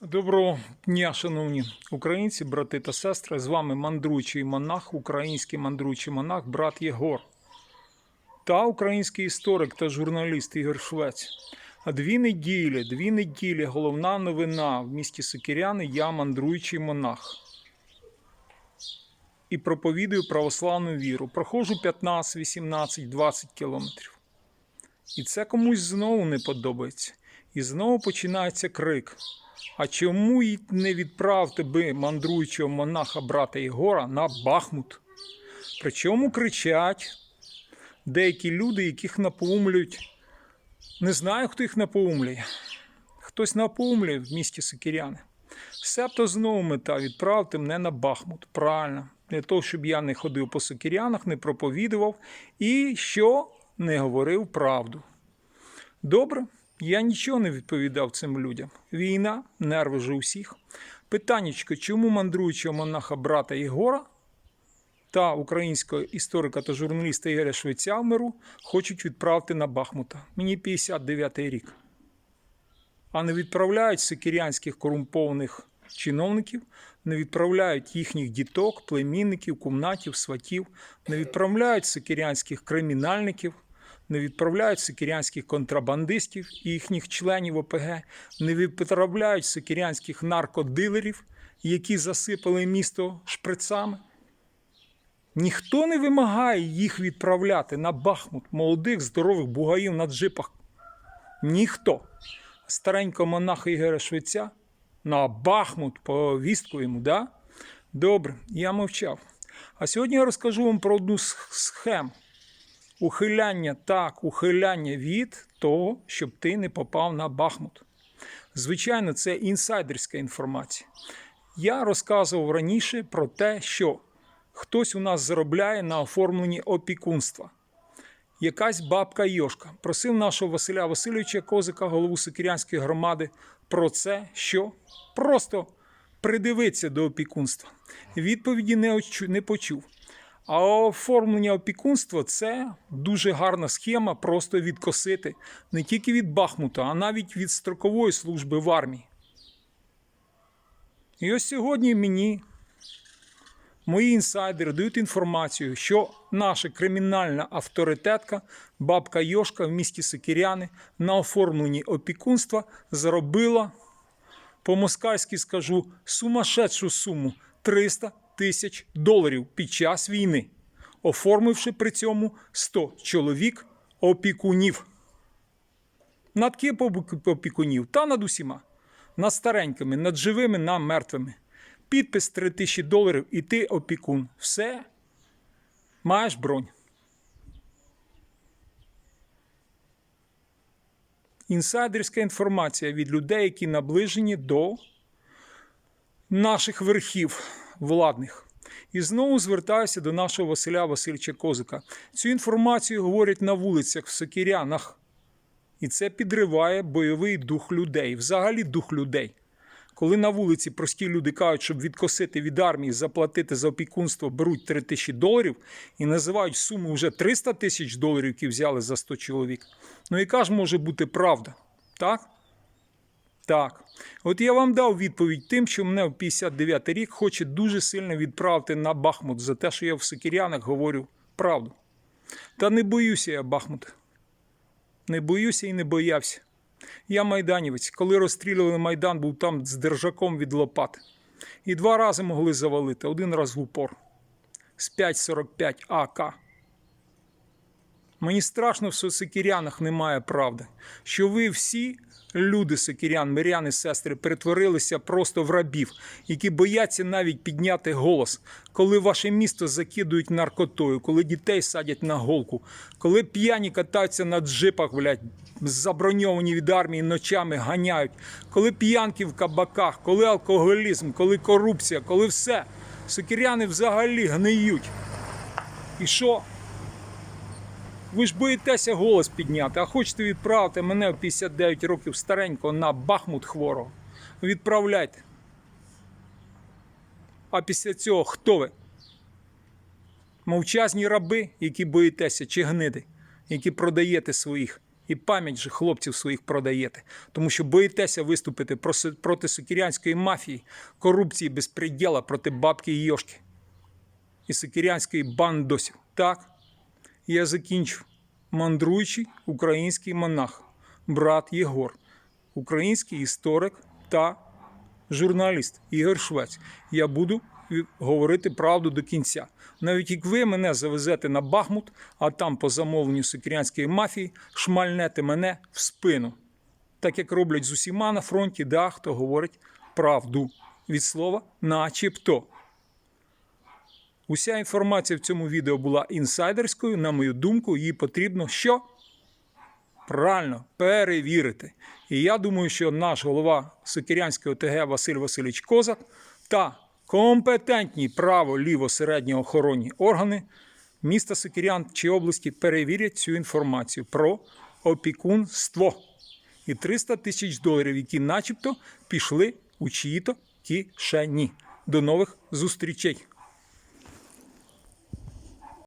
Доброго дня, шановні українці, брати та сестри. З вами мандруючий монах, український мандруючий монах, брат Єгор та український історик та журналіст Ігор Швець. А дві неділі, дві неділі головна новина в місті Сокиряни. Я мандруючий монах. І проповідую православну віру. Проходжу 15, 18, 20 кілометрів. І це комусь знову не подобається. І знову починається крик. А чому й не відправити би мандруючого монаха брата Єгора на Бахмут? Причому кричать деякі люди, яких напоумлюють. Не знаю, хто їх напоумлює. Хтось напоумлює в місті Сокиряни. Себто знову мета відправити мене на Бахмут. Правильно. Для того, щоб я не ходив по Сокирянах, не проповідував і що не говорив правду. Добре, я нічого не відповідав цим людям. Війна, нерви ж у всіх. Питаннячко, чому мандруючого монаха брата Єгора та українського історика та журналіста Ігоря Швейцямеру хочуть відправити на Бахмута. Мені 59-й рік. А не відправляють сикірянських корумпованих чиновників, не відправляють їхніх діток, племінників, кумнатів, сватів, не відправляють сикірянських кримінальників, не відправляють сикірянських контрабандистів і їхніх членів ОПГ, не відправляють сикірянських наркодилерів, які засипали місто шприцами. Ніхто не вимагає їх відправляти на Бахмут, молодих, здорових бугаїв на джипах. Ніхто. Старенького монаха Ігоря Швеця на Бахмут повістку йому, да? Добре, я мовчав. А сьогодні я розкажу вам про одну з схем. Ухиляння так, ухиляння від того, щоб ти не попав на Бахмут. Звичайно, це інсайдерська інформація. Я розказував раніше про те, що хтось у нас заробляє на оформленні опікунства. Якась бабка Йошка просив нашого Василя Васильовича Козика, голову Сокирянської громади, про це, що просто придивитися до опікунства. Відповіді не почув. А оформлення опікунства це дуже гарна схема просто відкосити не тільки від Бахмута, а навіть від строкової служби в армії. І ось сьогодні мені мої інсайдери дають інформацію, що наша кримінальна авторитетка, бабка Йошка в місті Сокиряни на оформленні опікунства заробила, по-москальськи скажу, сумасшедшу суму 300 тисяч доларів під час війни, оформивши при цьому 100 чоловік опікунів. Над ким опікунів? Та над усіма. Над старенькими, над живими, над мертвими. Підпис 3 тисячі доларів і ти опікун. Все. Маєш бронь. Інсайдерська інформація від людей, які наближені до наших верхів владних. І знову звертаюся до нашого Василя Васильовича Козика. Цю інформацію говорять на вулицях в Сокирянах. І це підриває бойовий дух людей, взагалі дух людей. Коли на вулиці прості люди кажуть, щоб відкосити від армії, заплатити за опікунство, беруть 3 тисячі доларів і називають суму вже 300 тисяч доларів, які взяли за 100 чоловік. Ну яка ж може бути правда? Так? Так. От я вам дав відповідь тим, що мене в 59-й рік хоче дуже сильно відправити на Бахмут за те, що я в Сокирянах говорю правду. Та не боюся я Бахмута. Не боюся і не боявся. Я майданівець. Коли розстрілювали Майдан, був там з держаком від лопати. І два рази могли завалити, один раз в упор. З 5,45 АК. Мені страшно, що в Сокирянах немає правди. Що ви всі люди Сокирян, миряни, сестри, перетворилися просто в рабів, які бояться навіть підняти голос, коли ваше місто закидують наркотою, коли дітей садять на голку, коли п'яні катаються на джипах, блядь, заброньовані від армії ночами ганяють, коли п'янки в кабаках, коли алкоголізм, коли корупція, коли все. Сокиряни взагалі гниють. І що? Ви ж боїтеся голос підняти, а хочете відправити мене в 59 років старенького на Бахмут хворого. Відправляйте. А після цього хто ви? Мовчазні раби, які боїтеся, чи гниди, які продаєте своїх І пам'ять же хлопців своїх продаєте, тому що боїтеся виступити проти сокірянської мафії, корупції, безпреділа, проти бабки і Йошки і сокірянської бандосів. Так, я закінчу. Мандруючий український монах, брат Єгор, український історик та журналіст Ігор Швець. Я буду говорити правду до кінця. Навіть як ви мене завезете на Бахмут, а там по замовленню сокірянської мафії шмальнете мене в спину. Так як роблять з усіма на фронті, да, хто говорить правду від слова начебто. Уся інформація в цьому відео була інсайдерською. На мою думку, її потрібно що? Правильно перевірити. І я думаю, що наш голова Сокирянської ОТГ Василь Васильович Козак та компетентні право ліво середньо охоронні органи міста Сокирян чи області перевірять цю інформацію про опікунство і 300 тисяч доларів, які начебто пішли у чиї-то кишені. До нових зустрічей.